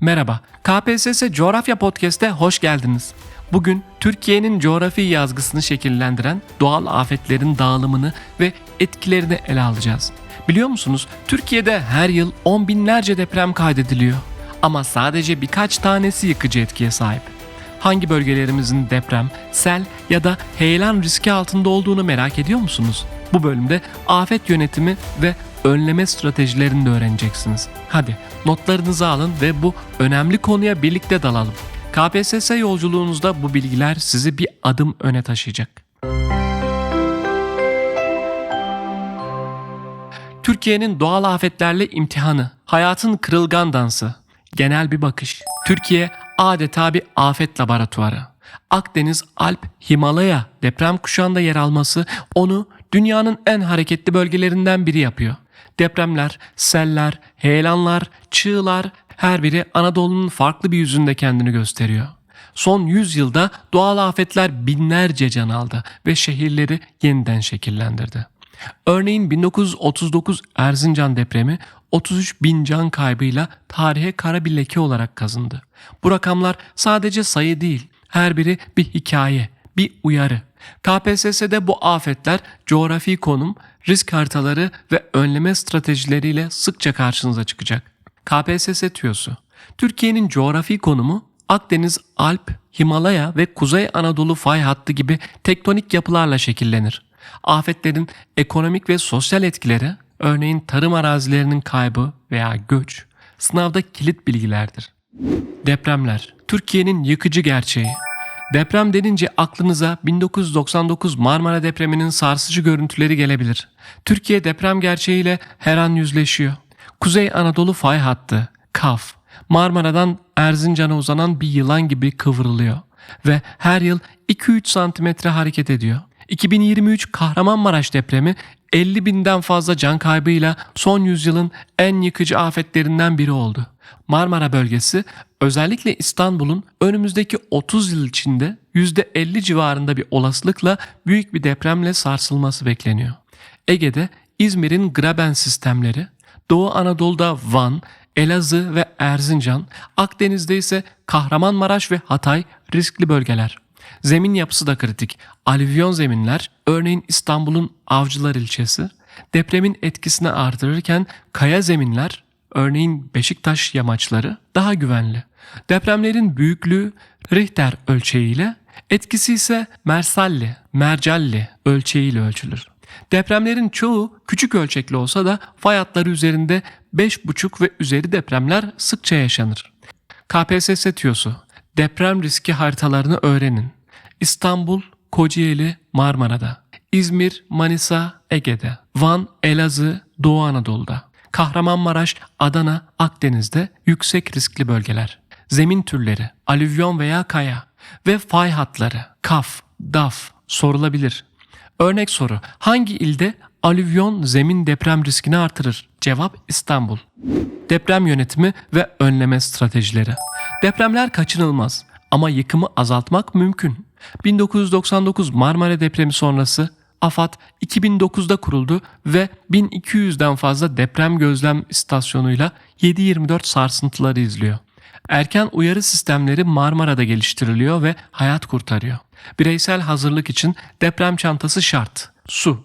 Merhaba, KPSS Coğrafya Podcast'e hoş geldiniz. Bugün Türkiye'nin coğrafi yazgısını şekillendiren doğal afetlerin dağılımını ve etkilerini ele alacağız. Biliyor musunuz Türkiye'de her yıl on binlerce deprem kaydediliyor. Ama sadece birkaç tanesi yıkıcı etkiye sahip. Hangi bölgelerimizin deprem, sel ya da heyelan riski altında olduğunu merak ediyor musunuz? Bu bölümde afet yönetimi ve önleme stratejilerini de öğreneceksiniz. Hadi notlarınızı alın ve bu önemli konuya birlikte dalalım. KPSS yolculuğunuzda bu bilgiler sizi bir adım öne taşıyacak. Türkiye'nin doğal afetlerle imtihanı, hayatın kırılgan dansı, genel bir bakış. Türkiye adeta bir afet laboratuvarı. Akdeniz, Alp, Himalaya deprem kuşağında yer alması onu dünyanın en hareketli bölgelerinden biri yapıyor. Depremler, seller, heyelanlar, çığlar her biri Anadolu'nun farklı bir yüzünde kendini gösteriyor. Son 100 yılda doğal afetler binlerce can aldı ve şehirleri yeniden şekillendirdi. Örneğin 1939 Erzincan depremi 33 bin can kaybıyla tarihe kara bir leke olarak kazındı. Bu rakamlar sadece sayı değil, her biri bir hikaye, bir uyarı. KPSS'de bu afetler coğrafi konum, risk haritaları ve önleme stratejileriyle sıkça karşınıza çıkacak. KPSS tüyosu. Türkiye'nin coğrafi konumu Akdeniz, Alp, Himalaya ve Kuzey Anadolu fay hattı gibi tektonik yapılarla şekillenir. Afetlerin ekonomik ve sosyal etkileri, örneğin tarım arazilerinin kaybı veya göç, sınavda kilit bilgilerdir. Depremler, Türkiye'nin yıkıcı gerçeği. Deprem denince aklınıza 1999 Marmara depreminin sarsıcı görüntüleri gelebilir. Türkiye deprem gerçeğiyle her an yüzleşiyor. Kuzey Anadolu fay hattı, KAF, Marmara'dan Erzincan'a uzanan bir yılan gibi kıvrılıyor ve her yıl 2-3 santimetre hareket ediyor. 2023 Kahramanmaraş depremi 50 binden fazla can kaybıyla son yüzyılın en yıkıcı afetlerinden biri oldu. Marmara bölgesi özellikle İstanbul'un önümüzdeki 30 yıl içinde %50 civarında bir olasılıkla büyük bir depremle sarsılması bekleniyor. Ege'de İzmir'in Graben sistemleri, Doğu Anadolu'da Van, Elazığ ve Erzincan, Akdeniz'de ise Kahramanmaraş ve Hatay riskli bölgeler. Zemin yapısı da kritik. Alüvyon zeminler, örneğin İstanbul'un Avcılar ilçesi, depremin etkisini artırırken kaya zeminler, örneğin Beşiktaş yamaçları daha güvenli. Depremlerin büyüklüğü Richter ölçeğiyle, etkisi ise Mersalli, Mercalli ölçeğiyle ölçülür. Depremlerin çoğu küçük ölçekli olsa da fay hatları üzerinde 5,5 ve üzeri depremler sıkça yaşanır. KPSS tüyosu. Deprem riski haritalarını öğrenin. İstanbul, Kocaeli, Marmara'da. İzmir, Manisa, Ege'de. Van, Elazığ, Doğu Anadolu'da. Kahramanmaraş, Adana, Akdeniz'de yüksek riskli bölgeler. Zemin türleri, alüvyon veya kaya ve fay hatları, kaf, daf sorulabilir. Örnek soru. Hangi ilde alüvyon zemin deprem riskini artırır? Cevap İstanbul. Deprem yönetimi ve önleme stratejileri. Depremler kaçınılmaz ama yıkımı azaltmak mümkün. 1999 Marmara depremi sonrası AFAD 2009'da kuruldu ve 1200'den fazla deprem gözlem istasyonuyla 7-24 sarsıntıları izliyor. Erken uyarı sistemleri Marmara'da geliştiriliyor ve hayat kurtarıyor. Bireysel hazırlık için deprem çantası şart. Su.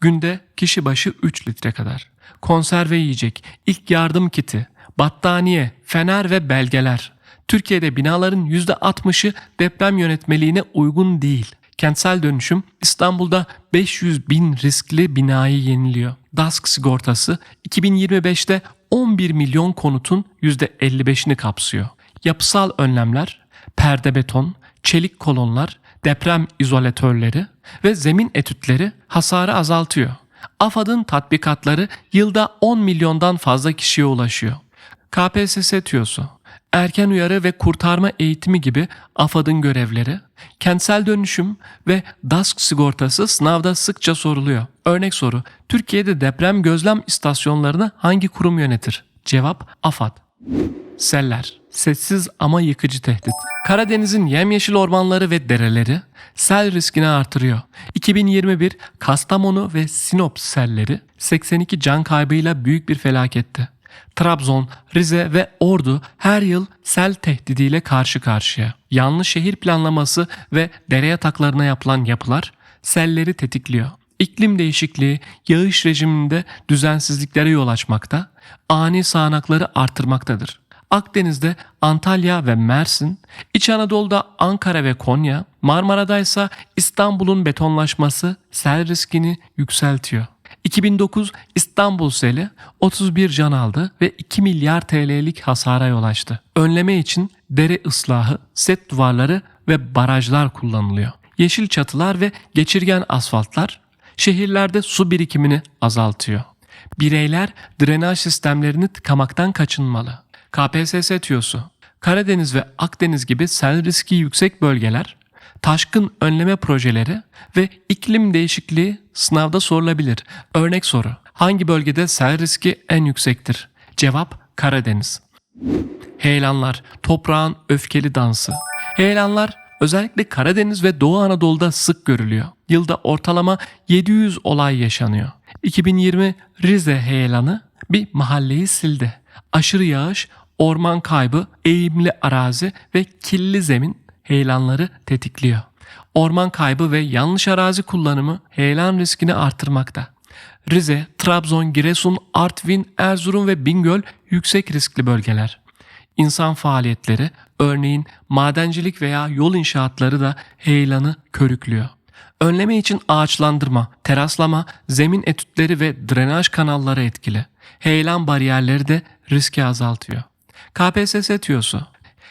Günde kişi başı 3 litre kadar. Konserve yiyecek, ilk yardım kiti, battaniye, fener ve belgeler. Türkiye'de binaların %60'ı deprem yönetmeliğine uygun değil. Kentsel dönüşüm İstanbul'da 500 bin riskli binayı yeniliyor. DASK sigortası 2025'te 11 milyon konutun %55'ini kapsıyor. Yapısal önlemler, perde beton, çelik kolonlar, deprem izolatörleri ve zemin etütleri hasarı azaltıyor. AFAD'ın tatbikatları yılda 10 milyondan fazla kişiye ulaşıyor. KPSS tüyosu, erken uyarı ve kurtarma eğitimi gibi AFAD'ın görevleri, kentsel dönüşüm ve DASK sigortası sınavda sıkça soruluyor. Örnek soru, Türkiye'de deprem gözlem istasyonlarını hangi kurum yönetir? Cevap AFAD. Seller, sessiz ama yıkıcı tehdit. Karadeniz'in yemyeşil ormanları ve dereleri sel riskini artırıyor. 2021 Kastamonu ve Sinop selleri 82 can kaybıyla büyük bir felaketti. Trabzon, Rize ve Ordu her yıl sel tehdidiyle karşı karşıya. Yanlış şehir planlaması ve dere yataklarına yapılan yapılar selleri tetikliyor. İklim değişikliği yağış rejiminde düzensizliklere yol açmakta, ani sağanakları artırmaktadır. Akdeniz'de Antalya ve Mersin, İç Anadolu'da Ankara ve Konya, Marmara'da ise İstanbul'un betonlaşması sel riskini yükseltiyor. 2009 İstanbul seli 31 can aldı ve 2 milyar TL'lik hasara yol açtı. Önleme için dere ıslahı, set duvarları ve barajlar kullanılıyor. Yeşil çatılar ve geçirgen asfaltlar şehirlerde su birikimini azaltıyor. Bireyler drenaj sistemlerini tıkamaktan kaçınmalı. KPSS tüyosu. Karadeniz ve Akdeniz gibi sel riski yüksek bölgeler, taşkın önleme projeleri ve iklim değişikliği sınavda sorulabilir. Örnek soru. Hangi bölgede sel riski en yüksektir? Cevap Karadeniz. Heyelanlar, toprağın öfkeli dansı. Heyelanlar özellikle Karadeniz ve Doğu Anadolu'da sık görülüyor. Yılda ortalama 700 olay yaşanıyor. 2020 Rize heyelanı bir mahalleyi sildi. Aşırı yağış, orman kaybı, eğimli arazi ve kirli zemin heyelanları tetikliyor. Orman kaybı ve yanlış arazi kullanımı heyelan riskini artırmakta. Rize, Trabzon, Giresun, Artvin, Erzurum ve Bingöl yüksek riskli bölgeler. İnsan faaliyetleri, örneğin madencilik veya yol inşaatları da heyelanı körüklüyor. Önleme için ağaçlandırma, teraslama, zemin etütleri ve drenaj kanalları etkili. Heyelan bariyerleri de riski azaltıyor. KPSS tüyosu.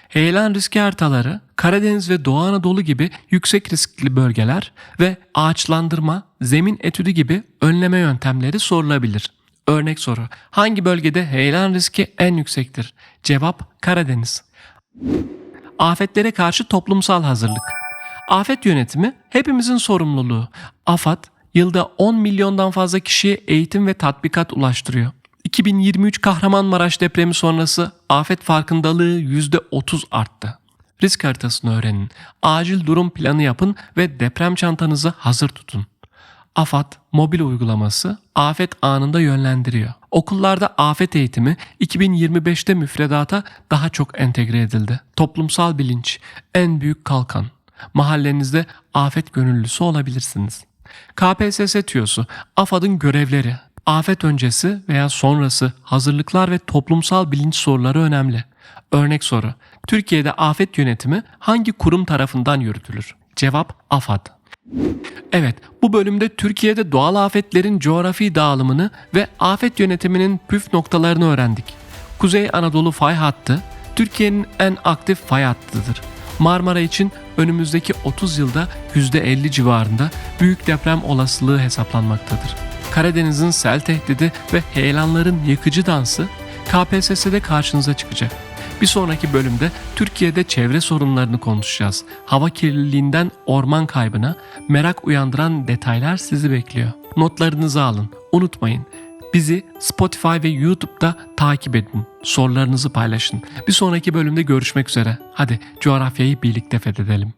Heyelan riski haritaları Karadeniz ve Doğu Anadolu gibi yüksek riskli bölgeler ve ağaçlandırma, zemin etüdü gibi önleme yöntemleri sorulabilir. Örnek soru. Hangi bölgede heyelan riski en yüksektir? Cevap Karadeniz. Afetlere karşı toplumsal hazırlık. Afet yönetimi hepimizin sorumluluğu. AFAD yılda 10 milyondan fazla kişiye eğitim ve tatbikat ulaştırıyor. 2023 Kahramanmaraş depremi sonrası afet farkındalığı %30 arttı. Risk haritasını öğrenin, acil durum planı yapın ve deprem çantanızı hazır tutun. AFAD mobil uygulaması afet anında yönlendiriyor. Okullarda afet eğitimi 2025'te müfredata daha çok entegre edildi. Toplumsal bilinç en büyük kalkan. Mahallenizde afet gönüllüsü olabilirsiniz. KPSS tüyosu AFAD'ın görevleri, afet öncesi veya sonrası hazırlıklar ve toplumsal bilinç soruları önemli. Örnek soru. Türkiye'de afet yönetimi hangi kurum tarafından yürütülür? Cevap AFAD. Evet, bu bölümde Türkiye'de doğal afetlerin coğrafi dağılımını ve afet yönetiminin püf noktalarını öğrendik. Kuzey Anadolu fay hattı, Türkiye'nin en aktif fay hattıdır. Marmara için önümüzdeki 30 yılda %50 civarında büyük deprem olasılığı hesaplanmaktadır. Karadeniz'in sel tehdidi ve heyelanların yıkıcı dansı KPSS'de karşınıza çıkacak. Bir sonraki bölümde Türkiye'de çevre sorunlarını konuşacağız. Hava kirliliğinden orman kaybına merak uyandıran detaylar sizi bekliyor. Notlarınızı alın. Unutmayın. Bizi Spotify ve YouTube'da takip edin. Sorularınızı paylaşın. Bir sonraki bölümde görüşmek üzere. Hadi coğrafyayı birlikte fethedelim.